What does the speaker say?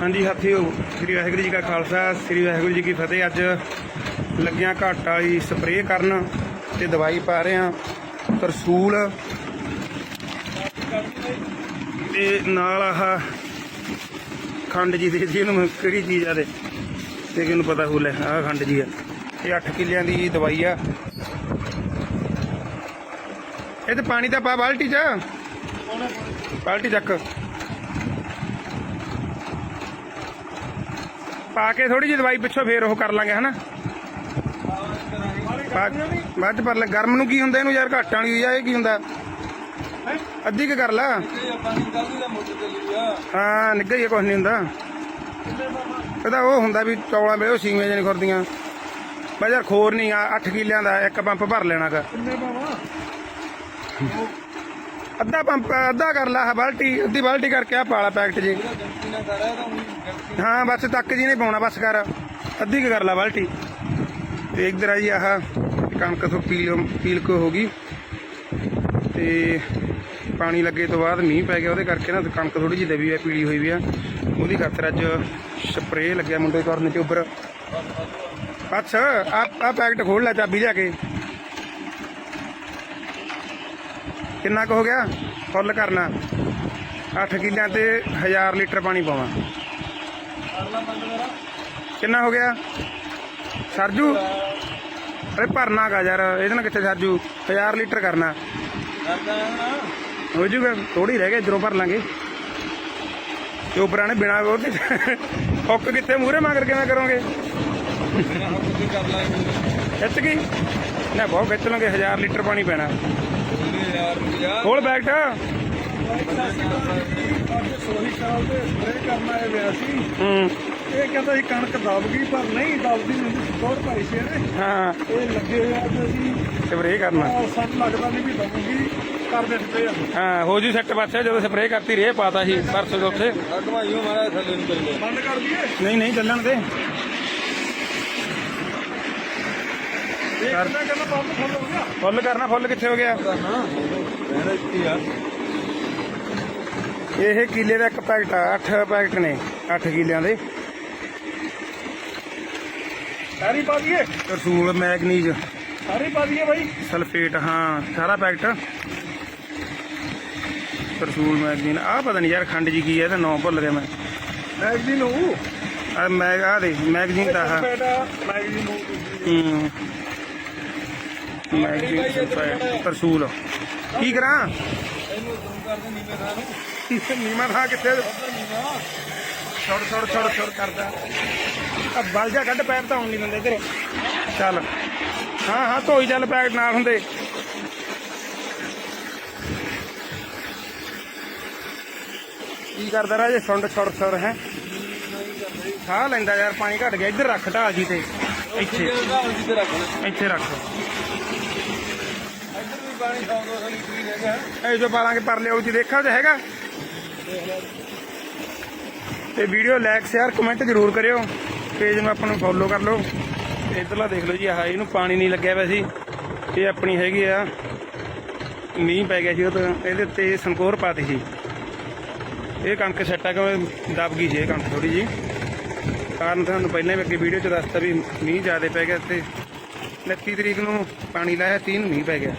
ਹਾਂਜੀ, ਸਾਥੀਓ, ਸ੍ਰੀ ਵਾਹਿਗੁਰੂ ਜੀ ਕਾ ਖਾਲਸਾ, ਸ੍ਰੀ ਵਾਹਿਗੁਰੂ ਜੀ ਕੀ ਫਤਿਹ। ਅੱਜ ਲੱਗਿਆਂ ਘਾਟ ਵਾਲੀ ਸਪਰੇਅ ਕਰਨ ਤੇ ਦਵਾਈ ਪਾ ਰਹੇ ਆ ਤਰਸੂਲ। ਤੇ ਨਾਲ ਆਹ ਖੰਡ ਜੀ ਦੇ ਜੀ ਇਹਨੂੰ ਕਿਹੜੀ ਚੀਜ਼ ਆ ਦੇ ਤੇ ਕਿਹਨੂੰ ਪਤਾ ਹੋ ਲੈ, ਆਹ ਖੰਡ ਜੀ ਆ। ਇਹ 8 ਕਿੱਲਿਆਂ ਦੀ ਦਵਾਈ ਆ। ਇਹ ਤੇ ਪਾਣੀ ਤਾਂ ਪਾ, ਬਾਲਟੀ ਚ? ਬਾਲਟੀ ਚੱਕ। ਪਾ ਕੇ ਥੋੜੀ ਜਿਹੀ ਦਵਾਈ ਪਿੱਛੋਂ ਫੇਰ ਉਹ ਕਰ ਲਾਂਗੇ ਹਨਾ? ਬਾਅਦ ਪਰ ਗਰਮ ਨੂੰ ਕੀ ਹੁੰਦਾ ਇਹਨੂੰ ਯਾਰ ਘੱਟ ਵਾਲੀ ਆ ਇਹ ਕੀ ਹੁੰਦਾ? ਅੱਧੀ ਕੁ ਕਰ ਲਾ। ਹਾਂ ਨਿੱਘਾ ਹੀ ਆ, ਕੁਛ ਨਹੀਂ ਹੁੰਦਾ। ਇਹਦਾ ਉਹ ਹੁੰਦਾ ਵੀ ਚੌਲਾਂ ਵੇ ਉਹ ਸੀਵੇਂ ਜਿਹੇ ਖੁਰਦੀਆਂ। ਬਸ ਯਾਰ ਖੋਰ ਨਹੀਂ ਆ 8 ਕਿੱਲਿਆਂ ਦਾ ਇੱਕ ਪੰਪ ਭਰ ਲੈਣਾਗਾ। ਅੱਧਾ ਪੰਪ, ਅੱਧਾ ਕਰ ਲਾ ਆਹ ਬਾਲਟੀ, ਅੱਧੀ ਬਾਲਟੀ ਕਰਕੇ ਆ ਪਾਲਾ ਪੈਕਟ ਜੀ। ਹਾਂ, ਬਸ ਤੱਕ ਜੀ ਨਹੀਂ ਪਾਉਣਾ, ਬਸ ਕਰ। ਅੱਧੀ ਕੁ ਕਰ ਲਾ ਬਾਲਟੀ। ਤੇ ਇਧਰ ਆ ਜੀ ਆਹ ਕਣਕ ਤੋਂ ਪੀਲ ਪੀਲ ਕੋ ਹੋ ਗਈ। ਤੇ ਪਾਣੀ ਲੱਗੇ ਤੋਂ ਬਾਅਦ ਮੀਂਹ ਪੈ ਗਿਆ, ਉਹਦੇ ਕਰਕੇ ਨਾ ਕਣਕ ਥੋੜੀ ਜਿਹੀ ਦਬੀ ਆ, ਪੀਲੀ ਹੋਈ ਵੀ ਆ। ਉਹਦੀ ਖਾਤਰ ਅੱਜ ਸਪਰੇਅ ਲੱਗਿਆ ਮੁੰਡੇ ਕਰਨ ਚ ਉੱਪਰ। ਬਸ ਆ ਆ ਪੈਕਟ ਖੋਲ ਲੈ ਚਾਬੀ ਲਿਆ ਕੇ। ਕਿੰਨਾ ਕੁ ਹੋ ਗਿਆ? ਫੁੱਲ ਕਰਨਾ। 8 ਕਿੱਲਿਆਂ ਤੇ 1000 ਲੀਟਰ ਪਾਣੀ ਪਾਵਾਂ। ਕਿੰਨਾ ਹੋ ਗਿਆ? ਸਰਜੂ? ਅਰੇ ਭਰਨਾ ਗਾ ਯਾਰ ਇਹਦੇ ਨਾਲ ਕਿੱਥੇ ਸਰਜੂ? 1000 ਲੀਟਰ ਕਰਨਾ। ਹੋ ਜੂਗਾ ਥੋੜੀ ਰਹਿ ਗਿਆ ਇਧਰੋਂ ਭਰ ਲਾਂਗੇ। ਤੇ ਉਪਰਾਂ ਨੇ ਬਿਨਾ ਉਹ ਹੁੱਕ ਕਿੱਥੇ ਮੂਹਰੇ ਮਗਰ ਕਿਵੇਂ ਕਰੋਗੇ? ਖਿੱਚ ਗਈ? ਨਾ ਬਹੁਤ ਖਿੱਚ ਲਾਂਗੇ 1000 ਲੀਟਰ ਪਾਣੀ ਪੈਣਾ। ਸੋਹੀ ਸਪਰੇ ਕਰਨ ਆਏ ਹੋਇਆ ਸੀ ਹੂੰ। ਇਹ ਕਹਿੰਦਾ ਸੀ ਕਣਕ ਦਬ ਗਈ ਪਰ ਨਹੀਂ ਦਬਦੀ ਨਹੀਂ ਸਪੋਰਟ ਪਾਈ ਸੀ ਇਹਨੇ ਹਾਂ। ਇਹ ਲੱਗੇ ਹੋਇਆ ਤੇ ਅਸੀਂ ਸਪਰੇਅ ਕਰਨਾ। ਆਹ ਸਾਨੂੰ ਲੱਗਦਾ ਨਹੀਂ ਵੀ ਦਬੂਗੀ ਕਰ ਦਿੱਤੇ ਆ ਹਾਂ ਹੋ ਜੂ ਸੈੱਟ ਪਾਸੇ ਜਦੋਂ ਸਪਰੇਅ ਕਰਤੀ ਰੇ ਪਾਤਾ ਸੀ ਪਰਸੋਂ ਦੇ ਉੱਥੇ ਅਗਵਾਈਓ ਮਾਰਾ ਥੱਲੇ ਨੂੰ ਚੱਲ ਬੰਦ ਕਰ ਦਈਏ। ਨਹੀਂ ਨਹੀਂ ਚੱਲਣ ਦੇ। ਫੁੱਲ ਹੋ ਕਰਨਾ ਫੁੱਲ ਕਿੱਥੇ ਹੋ ਗਿਆ? ਨਾ ਰਹਿਣਾ ਇੱਥੇ ਆ ਇਹ ਕਿੱਲੇ ਦਾ ਇੱਕ ਪੈਕਟ ਆ 8 ਪੈਕਟ ਨੇ 8 ਕਿੱਲਿਆਂ ਦੇ। ਸਾਰੀ ਪਾ ਦਈਏ? ਰਸੂਲ ਮੈਗਨੀਜ਼। ਸਾਰੀ ਪਾ ਦਈਏ ਬਾਈ? ਸਲਫੇਟ ਹਾਂ ਸਾਰਾ ਪੈਕਟ। ਰਸੂਲ ਮੈਗਜ਼ੀਨ ਆ ਪਤਾ ਨਹੀਂ ਯਾਰ ਖੰਡ ਜੀ ਕੀ ਹੈ ਤੇ ਨਾਂ ਭੁੱਲ ਗਿਆ ਮੈਂ। ਮੈਗਜ਼ੀਨ ਉਹ ਆ ਮੈਂ ਆ ਦੇ ਮੈਗਜ਼ੀਨ ਦਾ ਬੇਟਾ ਮੈਗਜ਼ੀਨ ਹੂੰ। ਮੈਗਜ਼ੀਨ ਕੀ ਕਰਾਂ ਇਹਨੂੰ ਜ਼ੂਮ ਕਰਦੇ ਨੀਵੇਂ ਥਾਂ ਨੂੰ ਨੀਮਾ ਥਾ ਕਿੱਥੇ? ਛੋੜ ਛੋੜ ਛੋੜ ਛੋੜ ਕਰਦਾ। ਆ ਬਲ ਜਾ ਕੱਢ ਪੈਰ ਤਾਂ ਆਉਣ ਨਹੀਂ ਦਿੰਦੇ ਤੇਰੇ। ਚੱਲ। ਹਾਂ ਹਾਂ, ਧੋਈ ਚੱਲ ਪੈਕਟ ਨਾਲ ਹੁੰਦੇ। ਕੀ ਕਰਦਾ ਰਾਜੇ ਸੁੰਡ ਛੋੜ ਛੋੜ ਹੈ? ਸਾਹ ਲੈਂਦਾ ਯਾਰ, ਪਾਣੀ ਘਟ ਗਿਆ। ਇੱਧਰ ਰੱਖ ਢਾਲ ਜੀ ਤੇ। ਇੱਥੇ। ਇਹਦਾ ਉਸੇ ਇੱਥੇ ਰੱਖ। ਪਾਣੀ 100 200 ਲੀਟਰ ਹੀ ਰਹਿ ਗਿਆ। ਇਹ ਜੋ ਪਾਲਾਂਗੇ ਪਰ ਲਿਓ ਜੀ ਦੇਖਾ ਤੇ ਹੈਗਾ। ਤੇ ਵੀਡੀਓ ਲਾਈਕ ਸ਼ੇਅਰ ਕਮੈਂਟ ਜ਼ਰੂਰ ਕਰਿਓ। ਪੇਜ ਨੂੰ ਆਪਾਂ ਨੂੰ ਫੋਲੋ ਕਰ ਲਓ। ਤੇ ਇੱਧਰਲਾ ਦੇਖ ਲਓ ਜੀ, ਆਹ ਇਹਨੂੰ ਪਾਣੀ ਨਹੀਂ ਲੱਗਿਆ ਪਿਆ ਸੀ। ਇਹ ਆਪਣੀ ਹੈਗੀ ਆ, ਮੀਂਹ ਪੈ ਗਿਆ ਸੀ ਉਹ ਤਾਂ। ਇਹਦੇ ਉੱਤੇ ਸੰਕੋਰ ਪਾਤੀ ਸੀ। ਇਹ ਕਣਕ ਸੱਟਾ ਆ ਕਿ ਦਬ ਗਈ ਸੀ ਇਹ ਕਣਕ ਥੋੜੀ ਜੀ ਕਾਰਨ ਤੁਹਾਨੂੰ ਪਹਿਲਾਂ ਵੀ ਅੱਗੇ ਵੀਡੀਓ 'ਚ ਦੱਸਤਾ ਵੀ ਮੀਂਹ ਜ਼ਿਆਦਾ ਪੈ ਗਿਆ ਤੇ। 29 ਤਰੀਕ ਨੂੰ ਪਾਣੀ ਲਾਇਆ 30 ਨੂੰ ਮੀਂਹ ਪੈ ਗਿਆ।